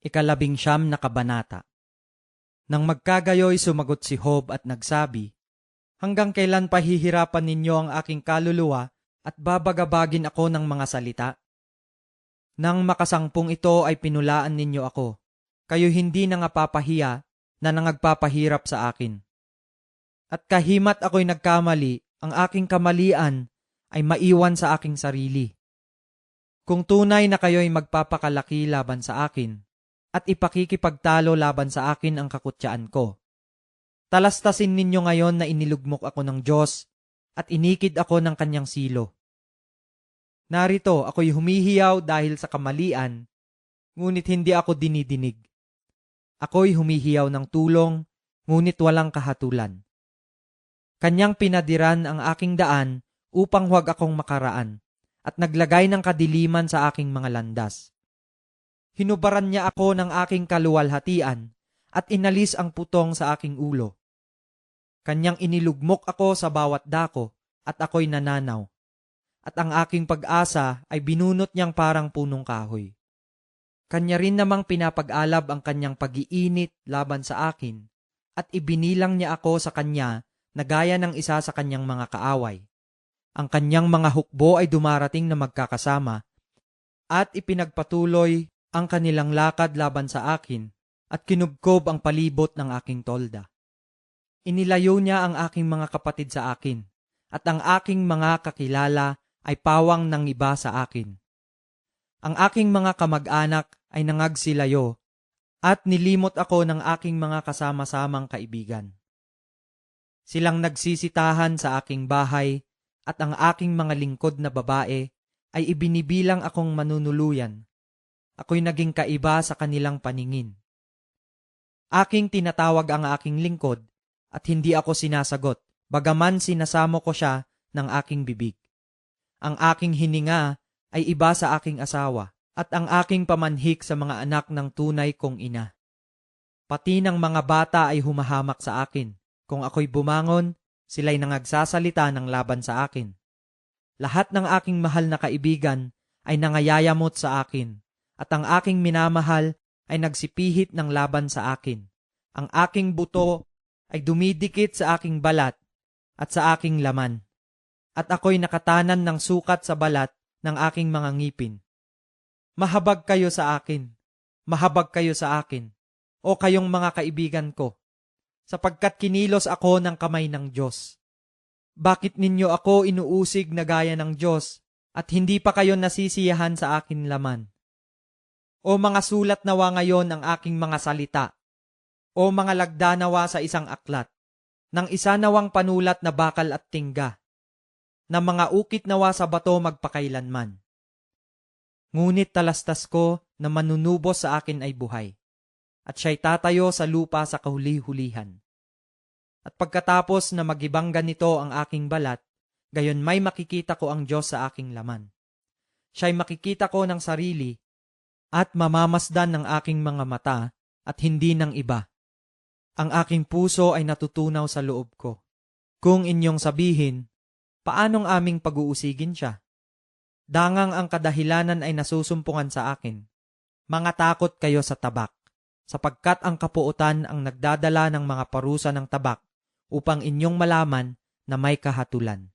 Ikalabing siyam na kabanata. Nang magkagayoy sumagot si Job at nagsabi, Hanggang kailan pahihirapan ninyo ang aking kaluluwa at babagabagin ako ng mga salita? Nang makasangpong ito ay pinulaan ninyo ako, kayo hindi na nga na nangagpapahirap sa akin. At kahimat ako'y nagkamali, ang aking kamalian ay maiwan sa aking sarili. Kung tunay na kayo'y magpapakalaki laban sa akin, at ipakikipagtalo laban sa akin ang kakutyaan ko. Talastasin ninyo ngayon na inilugmok ako ng Diyos at inikid ako ng kanyang silo. Narito ako'y humihiyaw dahil sa kamalian, ngunit hindi ako dinidinig. Ako'y humihiyaw ng tulong, ngunit walang kahatulan. Kanyang pinadiran ang aking daan upang huwag akong makaraan, at naglagay ng kadiliman sa aking mga landas. Hinubaran niya ako ng aking kaluwalhatian at inalis ang putong sa aking ulo. Kanyang inilugmok ako sa bawat dako at ako'y nananaw. At ang aking pag-asa ay binunot niyang parang punong kahoy. Kanya rin namang pinapag-alab ang kanyang pag-iinit laban sa akin at ibinilang niya ako sa kanya na gaya ng isa sa kanyang mga kaaway. Ang kanyang mga hukbo ay dumarating na magkakasama at ipinagpatuloy ang kanilang lakad laban sa akin at kinubkob ang palibot ng aking tolda. Inilayo niya ang aking mga kapatid sa akin at ang aking mga kakilala ay pawang ng iba sa akin. Ang aking mga kamag-anak ay nangagsilayo at nilimot ako ng aking mga kasama-samang kaibigan. Silang nagsisitahan sa aking bahay at ang aking mga lingkod na babae ay ibinibilang akong manunuluyan ako'y naging kaiba sa kanilang paningin. Aking tinatawag ang aking lingkod at hindi ako sinasagot, bagaman sinasamo ko siya ng aking bibig. Ang aking hininga ay iba sa aking asawa at ang aking pamanhik sa mga anak ng tunay kong ina. Pati ng mga bata ay humahamak sa akin. Kung ako'y bumangon, sila'y nangagsasalita ng laban sa akin. Lahat ng aking mahal na kaibigan ay nangayayamot sa akin at ang aking minamahal ay nagsipihit ng laban sa akin. Ang aking buto ay dumidikit sa aking balat at sa aking laman. At ako'y nakatanan ng sukat sa balat ng aking mga ngipin. Mahabag kayo sa akin, mahabag kayo sa akin, o kayong mga kaibigan ko, sapagkat kinilos ako ng kamay ng Diyos. Bakit ninyo ako inuusig na gaya ng Diyos at hindi pa kayo nasisiyahan sa akin laman? O mga sulat nawa ngayon ang aking mga salita. O mga lagda nawa sa isang aklat. Nang isa nawang panulat na bakal at tingga. Na mga ukit nawa sa bato magpakailanman. Ngunit talastas ko na manunubos sa akin ay buhay. At siya'y tatayo sa lupa sa kahuli-hulihan. At pagkatapos na magibang ganito ang aking balat, gayon may makikita ko ang Diyos sa aking laman. Siya'y makikita ko ng sarili at mamamasdan ng aking mga mata at hindi ng iba. Ang aking puso ay natutunaw sa loob ko. Kung inyong sabihin, paanong aming pag-uusigin siya? Dangang ang kadahilanan ay nasusumpungan sa akin. Mga takot kayo sa tabak, sapagkat ang kapuutan ang nagdadala ng mga parusa ng tabak upang inyong malaman na may kahatulan.